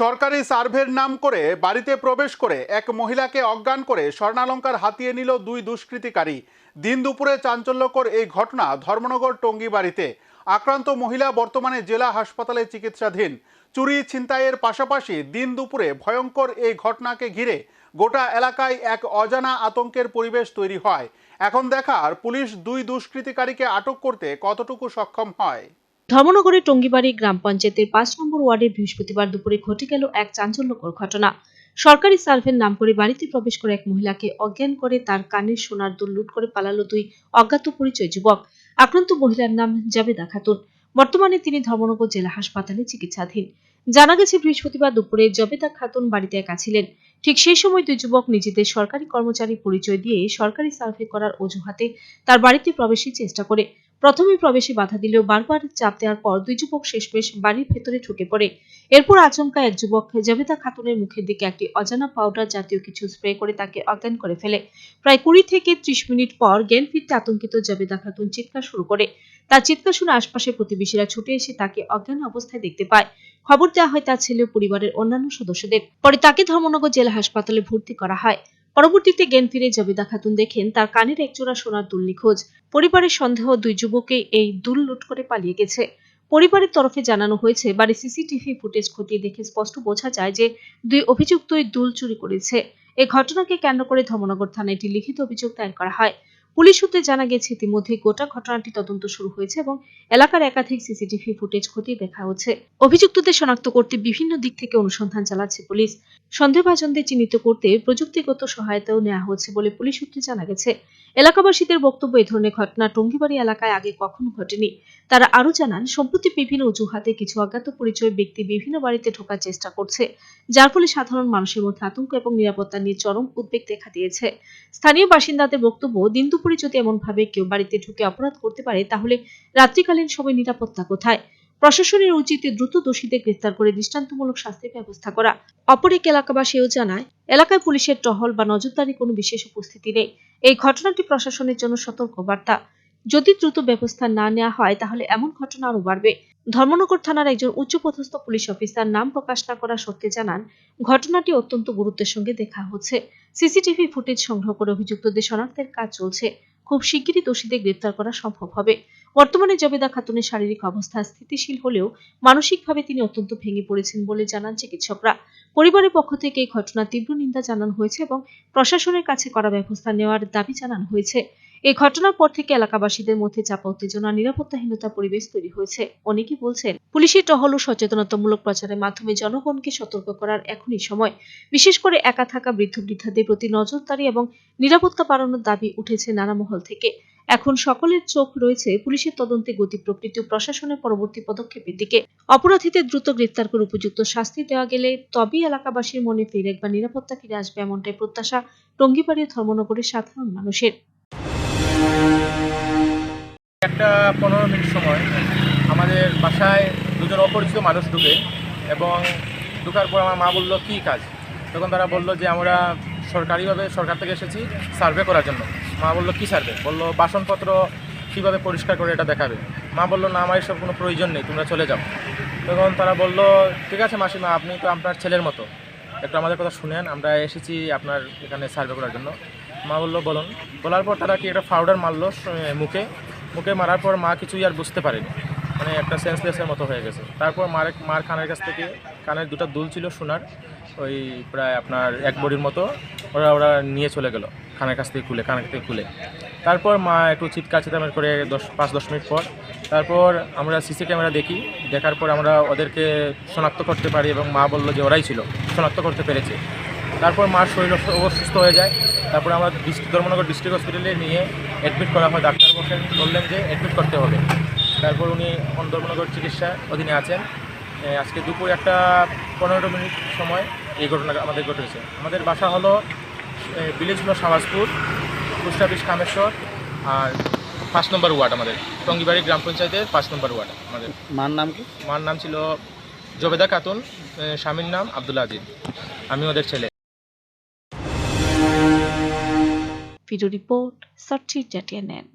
সরকারি সার্ভের নাম করে বাড়িতে প্রবেশ করে এক মহিলাকে অজ্ঞান করে স্বর্ণালঙ্কার হাতিয়ে নিল দুই দুষ্কৃতিকারী। দিন দুপুরে চাঞ্চল্যকর এই ঘটনা ধর্মনগর টঙ্গী বাড়িতে আক্রান্ত মহিলা বর্তমানে জেলা হাসপাতালে চিকিৎসাধীন। চুরি ছিনতাইয়ের পাশাপাশি দিন দুপুরে ভয়ঙ্কর এই ঘটনাকে ঘিরে গোটা এলাকায় এক অজানা আতঙ্কের পরিবেশ তৈরি হয়। এখন দেখার পুলিশ দুই দুষ্কৃতিকারীকে আটক করতে কতটুকু সক্ষম হয়? ধর্মনগরের টঙ্গিবাড়ি গ্রাম পঞ্চায়েতের পাঁচ নম্বর ওয়ার্ডে বৃহস্পতিবার দুপুরে ঘটে গেল এক চাঞ্চল্যকর ঘটনা। সরকারি সার্ভের নাম করে বাড়িতে প্রবেশ করে এক মহিলাকে অজ্ঞান করে তার কানের সোনার দুল লুট করে পালালো দুই অজ্ঞাত পরিচয় যুবক। আক্রান্ত মহিলার নাম জাবেদা খাতুন। বর্তমানে তিনি ধর্মনগর জেলা হাসপাতালে চিকিৎসাধীন। জানা গেছে, বৃহস্পতিবার দুপুরে জবেদা খাতুন বাড়িতে একা ছিলেন। ঠিক সেই সময় দুই যুবক নিজেদের সরকারি কর্মচারী পরিচয় দিয়ে সরকারি সার্ভে করার অজুহাতে তার বাড়িতে প্রবেশের চেষ্টা করে। প্রথমে প্রবেশে বাধা দিলেও বারবার চাপ দেওয়ার পর দুই যুবক শেষমেশ বাড়ির ভেতরে ঢুকে পড়ে। এরপর আচমকা এক যুবক জাবেদা খাতুনের মুখের দিকে একটি অজানা পাউডার জাতীয় কিছু স্প্রে করে তাকে অজ্ঞান করে ফেলে। প্রায় কুড়ি থেকে ত্রিশ মিনিট পর জ্ঞান ফিরতে আতঙ্কিত জাবেদা খাতুন চিৎকার শুরু করে। তার চিৎকার শুনে আশপাশের প্রতিবেশীরা ছুটে এসে তাকে অজ্ঞান অবস্থায় দেখতে পায়। খবর দেওয়া হয় তার ছেলে পরিবারের অন্যান্য সদস্যদের। পরে তাকে ধর্মনগর জেলা হাসপাতালে ভর্তি করা হয়। পরবর্তীতে জ্ঞান ফিরে জবেদা খাতুন দেখেন, তার কানের একজোড়া সোনার দুল নিখোঁজ পরিবারের সন্দেহ দুই যুবককে এই দুল লুট করে পালিয়ে গেছে। পরিবারের তরফে জানানো হয়েছে বাড়ির সিসিটিভি ফুটেজ খতিয়ে দেখে স্পষ্ট বোঝা যায় যে, দুই অভিযুক্তই দুল চুরি করেছে। এ ঘটনাকে কেন্দ্র করে ধর্মনগর থানায় একটি লিখিত অভিযোগ দায়ের করা হয়। পুলিশ সূত্রে জানা গেছে, ইতিমধ্যে গোটা ঘটনাটি তদন্ত শুরু হয়েছে এবং এলাকার একাধিক সিসিটিভি ফুটেজ খতিয়ে দেখা হচ্ছে। অভিযুক্তদের শনাক্ত করতে বিভিন্ন দিক থেকে অনুসন্ধান চালাচ্ছে পুলিশ। সন্দেহভাজনদের চিহ্নিত করতে প্রযুক্তিগত সহায়তাও নেওয়া হচ্ছে বলে পুলিশ সূত্রে জানা গেছে। এলাকাবাসীদের বক্তব্য এই ধরনের ঘটনা টঙ্গিবাড়ি এলাকায় আগে কখনো ঘটেনি। তারা আরও জানান, সম্প্রতি বিভিন্ন অজুহাতে কিছু অজ্ঞাত পরিচয় ব্যক্তি বিভিন্ন বাড়িতে ঢোকার চেষ্টা করছে, যার ফলে সাধারণ মানুষের মধ্যে আতঙ্ক এবং নিরাপত্তা নিয়ে চরম উদ্বেগ দেখা দিয়েছে। স্থানীয় বাসিন্দাদের বক্তব্য, দিন দুপুরে যদি এমনভাবে কেউ বাড়িতে ঢুকে অপরাধ করতে পারে, তাহলে রাত্রিকালীন সময় নিরাপত্তা কোথায়? প্রশাসনের উচিত দ্রুত দোষীদের গ্রেফতার করে দৃষ্টান্তমূলক শাস্তির ব্যবস্থা করা। অপর এক এলাকাবাসীও জানায়, এলাকায় পুলিশের টহল বা নজরদারি কোনো বিশেষ উপস্থিতি নেই। এই ঘটনাটি প্রশাসনের জন্য সতর্ক বার্তা। যদি দ্রুত ব্যবস্থা না নেওয়া হয়, তাহলে এমন ঘটনা আরও বাড়বে। ধর্মনগর থানার একজন উচ্চপদস্থ পুলিশ অফিসার নাম প্রকাশ না করা সত্ত্বে জানান, ঘটনাটি অত্যন্ত গুরুত্বের সঙ্গে দেখা হচ্ছে। সিসিটিভি ফুটেজ সংগ্রহ করে অভিযুক্তদের শনাক্তের কাজ চলছে। খুব শিগগিরই দোষীদের গ্রেফতার করা সম্ভব হবে। বর্তমানে জবেদা খাতুনের শারীরিক অবস্থা স্থিতিশীল হলেও মানসিকভাবে তিনি অত্যন্ত ভেঙে পড়েছেন বলে জানান চিকিৎসকরা। পরিবারের পক্ষ থেকে এই ঘটনার তীব্র নিন্দা জানানো হয়েছে এবং প্রশাসনের কাছে করা ব্যবস্থা নেওয়ার দাবি জানানো হয়েছে। এই ঘটনার পর থেকে এলাকাবাসীদের মধ্যে চাপা, উত্তেজনা নিরাপত্তাহীনতা পরিবেশ তৈরি হয়েছে। অনেকে বলছেন, পুলিশের টহল ও সচেতনতামূলক প্রচারের মাধ্যমে জনগণকে সতর্ক করার এখনই সময়। বিশেষ করে একা থাকা বৃদ্ধ বৃদ্ধাদের প্রতি নজরদারি এবং নিরাপত্তা বাড়ানোর দাবি উঠেছে নানা মহল থেকে। এখন সকলের চোখ রয়েছে পুলিশের তদন্তে গতি প্রকৃতি প্রশাসনের পরবর্তী পদক্ষেপের দিকে। অপরাধীদের দ্রুত গ্রেফতার করে উপযুক্ত শাস্তি দেওয়া গেলে তবেই এলাকাবাসীর মনে ফিরে একবার নিরাপত্তা ফিরে আসবে এমনটাই প্রত্যাশা টঙ্গিবাড়ি ও ধর্মনগরের সাধারণ মানুষের। একটা পনেরো মিনিট সময় আমাদের বাসায় দুজন অপরিচিত মানুষ ঢুকে এবং ঢুকার পর আমার মা বলল, কী কাজ? তখন তারা বলল যে, আমরা সরকারিভাবে সরকার থেকে এসেছি সার্ভে করার জন্য। মা বলল, কী সার্ভে? বলল, বাসনপত্র কীভাবে পরিষ্কার করে এটা দেখাবে? মা বলল, না, আমার এসব কোনো প্রয়োজন নেই, তোমরা চলে যাও। তখন তারা বলল, ঠিক আছে মাসিমা, আপনি তো আপনার ছেলের মতো। একটু আমাদের কথা শুনেন, আমরা এসেছি আপনার এখানে সার্ভে করার জন্য। মা বলল, বলুন। বলার পর তারা কি একটা পাউডার মারলো মুখে মুখে মারার পর মা কিছুই আর বুঝতে পারেনি। মানে একটা সেন্সলেসের মতো হয়ে গেছে। তারপর মার মার কানের কাছ থেকে, কানের দুটো দুল ছিল সোনার, ওই প্রায় আপনার এক বড়ির মতো, ওরা ওরা নিয়ে চলে গেল কানের কাছ থেকে খুলে কানের থেকে খুলে। তারপর মা একটু চিৎকার চেতামের করে দশ পাঁচ দশ মিনিট পর, তারপর আমরা সিসি ক্যামেরা দেখি। দেখার পর আমরা ওদেরকে শনাক্ত করতে পারি এবং মা বলল যে ওরাই ছিল, শনাক্ত করতে পেরেছে। তারপর মার শরীর অসু- অসুস্থ হয়ে যায়। তারপর আমরা ডিস্ট্রিক্ট ধর্মনগর ডিস্ট্রিক্ট হসপিটালে নিয়ে অ্যাডমিট করা হয় ডাক্তার বসেন বললেন যে অ্যাডমিট করতে হবে। তারপর উনি এখন ধর্মনগর চিকিৎসা অধীনে আছেন। আজকে দুপুর একটা পনেরো মিনিট সময় এই ঘটনা আমাদের ঘটেছে। আমাদের বাসা হলো ভিলেজ হলো সাবাজপুর পোস্ট অফিস কামেশ্বর আর পাঁচ নম্বর ওয়ার্ড আমাদের। টঙ্গিবাড়ি গ্রাম পঞ্চায়েতের পাঁচ নম্বর ওয়ার্ড আমাদের। মার নাম কি? মার নাম ছিল জবেদা খাতুন স্বামীর নাম আব্দুল আজিজ। আমি ওদের ছেলে। Video report সচ্চির জাটিয়ানেন